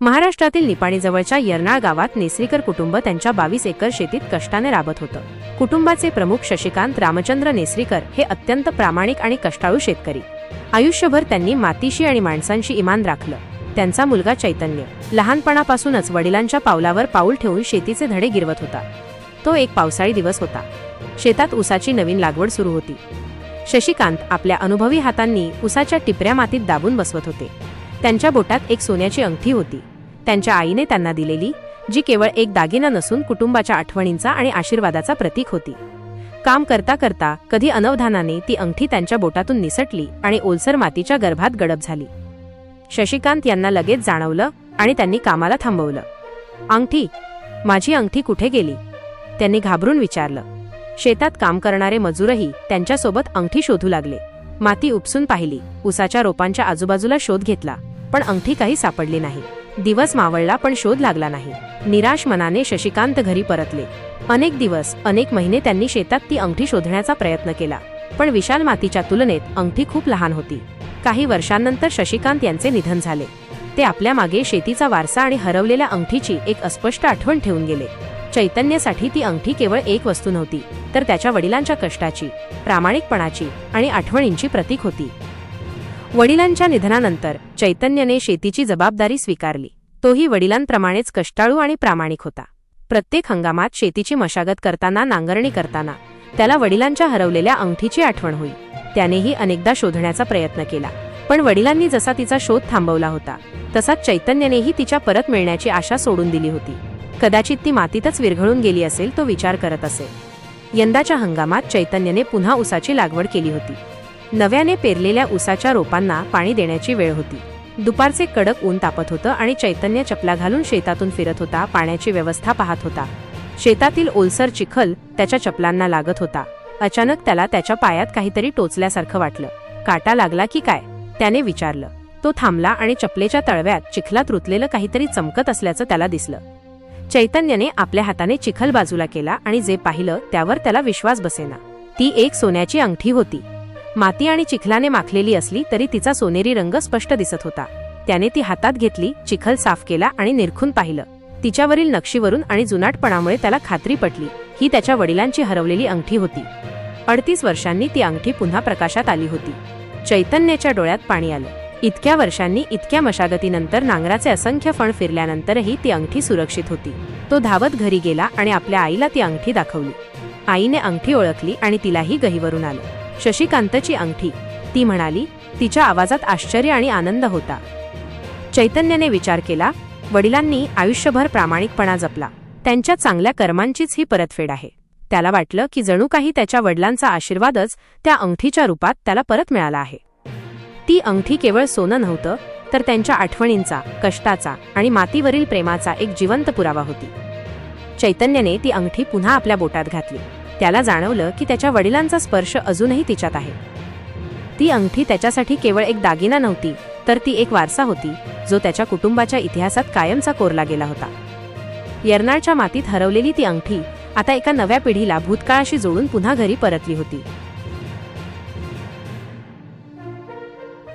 महाराष्ट्रातील निपाणीजवळच्या यरनाळ गावात नेसरीकर कुटुंब त्यांच्या बावीस एकर शेतीत कष्टाने राबत होतं. कुटुंबाचे प्रमुख शशिकांत रामचंद्र नेसरीकर हे अत्यंत प्रामाणिक आणि कष्टाळू शेतकरी. आयुष्यभर त्यांनी मातीशी आणि माणसांशी इमान राखलं. त्यांचा मुलगा चैतन्य. लहानपणापासूनच वडिलांच्या पावलावर पाऊल ठेवून शेतीचे धडे गिरवत होता. तो एक पावसाळी दिवस होता. शेतात ऊसाची नवीन लागवड सुरू होती. शशिकांत आपल्या अनुभवी हातांनी उसाच्या टिपऱ्या मातीत दाबून बसवत होते. त्यांच्या बोटात एक सोन्याची अंगठी होती. त्यांच्या आईने त्यांना दिलेली जी केवळ एक दागिना नसून कुटुंबाच्या आठवणींचा आणि आशीर्वादाचा प्रतीक होती. काम करता करता कधी अनवधानाने ती अंगठी त्यांच्या बोटातून निसटली आणि ओलसर मातीच्या गर्भात गडप झाली. शशिकांत यांना लगेच जाणवलं आणि त्यांनी कामाला थांबवलं. अंगठी माझी अंगठी कुठे गेली? त्यांनी घाबरून विचारलं. शेतात काम करणारे मजूरही त्यांच्यासोबत अंगठी शोधू लागले. माती उपसून पाहिली. उसाच्या रोपांच्या आजूबाजूला शोध घेतला. पण अंगठी काही सापडली नाही. दिवस मावळला पण शोध लागला नाही. निराश मनाने शशिकांत घरी परतले. अनेक दिवस अनेक महिने त्यांनी शेतात ती अंगठी शोधण्याचा प्रयत्न केला. पण विशाल मातीच्या तुलनेत अंगठी खूप लहान होती. काही वर्षांनंतर शशिकांत यांचे निधन झाले. ते आपल्या मागे शेतीचा वारसा आणि हरवलेल्या अंगठीची एक अस्पष्ट आठवण ठेवून गेले. चैतन्यसाठी ती अंगठी केवळ एक वस्तू नव्हती तर त्याच्या वडिलांच्या कष्टाची प्रामाणिकपणाची आणि आठवणींची प्रतीक होती. वडिलांच्या निधनानंतर चैतन्यने शेतीची जबाबदारी स्वीकारली. तोही वडिलांप्रमाणेच कष्टाळू आणि प्रामाणिक होता. प्रत्येक हंगामात शेतीची मशागत करताना नांगरणी करताना त्याला वडिलांच्या हरवलेल्या अंगठीची आठवण होई. त्यानेही अनेकदा शोधण्याचा प्रयत्न केला पण वडिलांनी जसा तिचा शोध थांबवला होता तसाच चैतन्यनेही तिच्या परत मिळण्याची आशा सोडून दिली होती. कदाचित ती मातीतच विरघळून गेली असेल तो विचार करत असे. यंदाच्या हंगामात चैतन्यने पुन्हा उसाची लागवड केली होती. नव्याने पेरलेल्या उसाच्या रोपांना पाणी देण्याची वेळ होती. दुपारचे कडक ऊन तापत होतं आणि चैतन्य चपला घालून शेतातून फिरत होता पाण्याची व्यवस्था पाहत होता. शेतातील ओलसर चिखल त्याच्या चपलांना लागत होता. अचानक त्याला त्याच्या पायात काहीतरी टोचल्यासारखं वाटलं. काटा लागला की काय? त्याने विचारलं. तो थांबला आणि चपलेच्या तळव्यात चिखलात रुतलेलं काहीतरी चमकत असल्याचं त्याला दिसलं. चैतन्यने आपल्या हाताने चिखल बाजूला केला आणि जे पाहिलं त्यावर त्याला विश्वास बसेना. ती एक सोन्याची अंगठी होती. माती आणि चिखलाने माखलेली असली तरी तिचा सोनेरी रंग स्पष्ट दिसत होता. त्याने ती हातात घेतली चिखल साफ केला आणि निरखून पाहिलं. तिच्यावरील नक्षीवरून आणि जुनाटपणामुळे त्याला खात्री पटली. ही त्याच्या वडिलांची हरवलेली अंगठी होती. अडतीस वर्षांनी ती अंगठी पुन्हा प्रकाशात आली होती. चैतन्याच्या डोळ्यात पाणी आलं. इतक्या वर्षांनी इतक्या मशागतीनंतर नांगराचे असंख्य फण फिरल्यानंतरही ती अंगठी सुरक्षित होती. तो धावत घरी गेला आणि आपल्या आईला ती अंगठी दाखवली. आईने अंगठी ओळखली आणि तिलाही गहीवरून आलं. शशिकांतची अंगठी. ती म्हणाली तिच्या आवाजात आश्चर्य आणि आनंद होता. चैतन्याने विचार केला वडिलांनी आयुष्यभर प्रामाणिकपणा जपला. त्यांच्या चांगल्या कर्मांचीच ही परतफेड आहे. त्याला वाटलं की जणू काही त्याच्या वडिलांचा आशीर्वादच त्या अंगठीच्या रूपात त्याला परत मिळाला आहे. ती अंगठी केवळ सोनं नव्हतं तर त्यांच्या आठवणींचा कष्टाचा आणि मातीवरील प्रेमाचा एक जिवंत पुरावा होती. चैतन्याने ती अंगठी पुन्हा आपल्या बोटात घातली. त्याला जाणवलं की त्याच्या वडिलांचा स्पर्श अजूनही तिच्यात आहे. ती अंगठी त्याच्यासाठी केवळ एक दागिना नव्हती तर ती एक वारसा होती जो त्याच्या कुटुंबाच्या इतिहासात कायमचा कोरला गेला होता. यरनाळच्या मातीत हरवलेली ती अंगठी आता एका नव्या पिढीला भूतकाळाशी जोडून पुन्हा घरी परतली होती.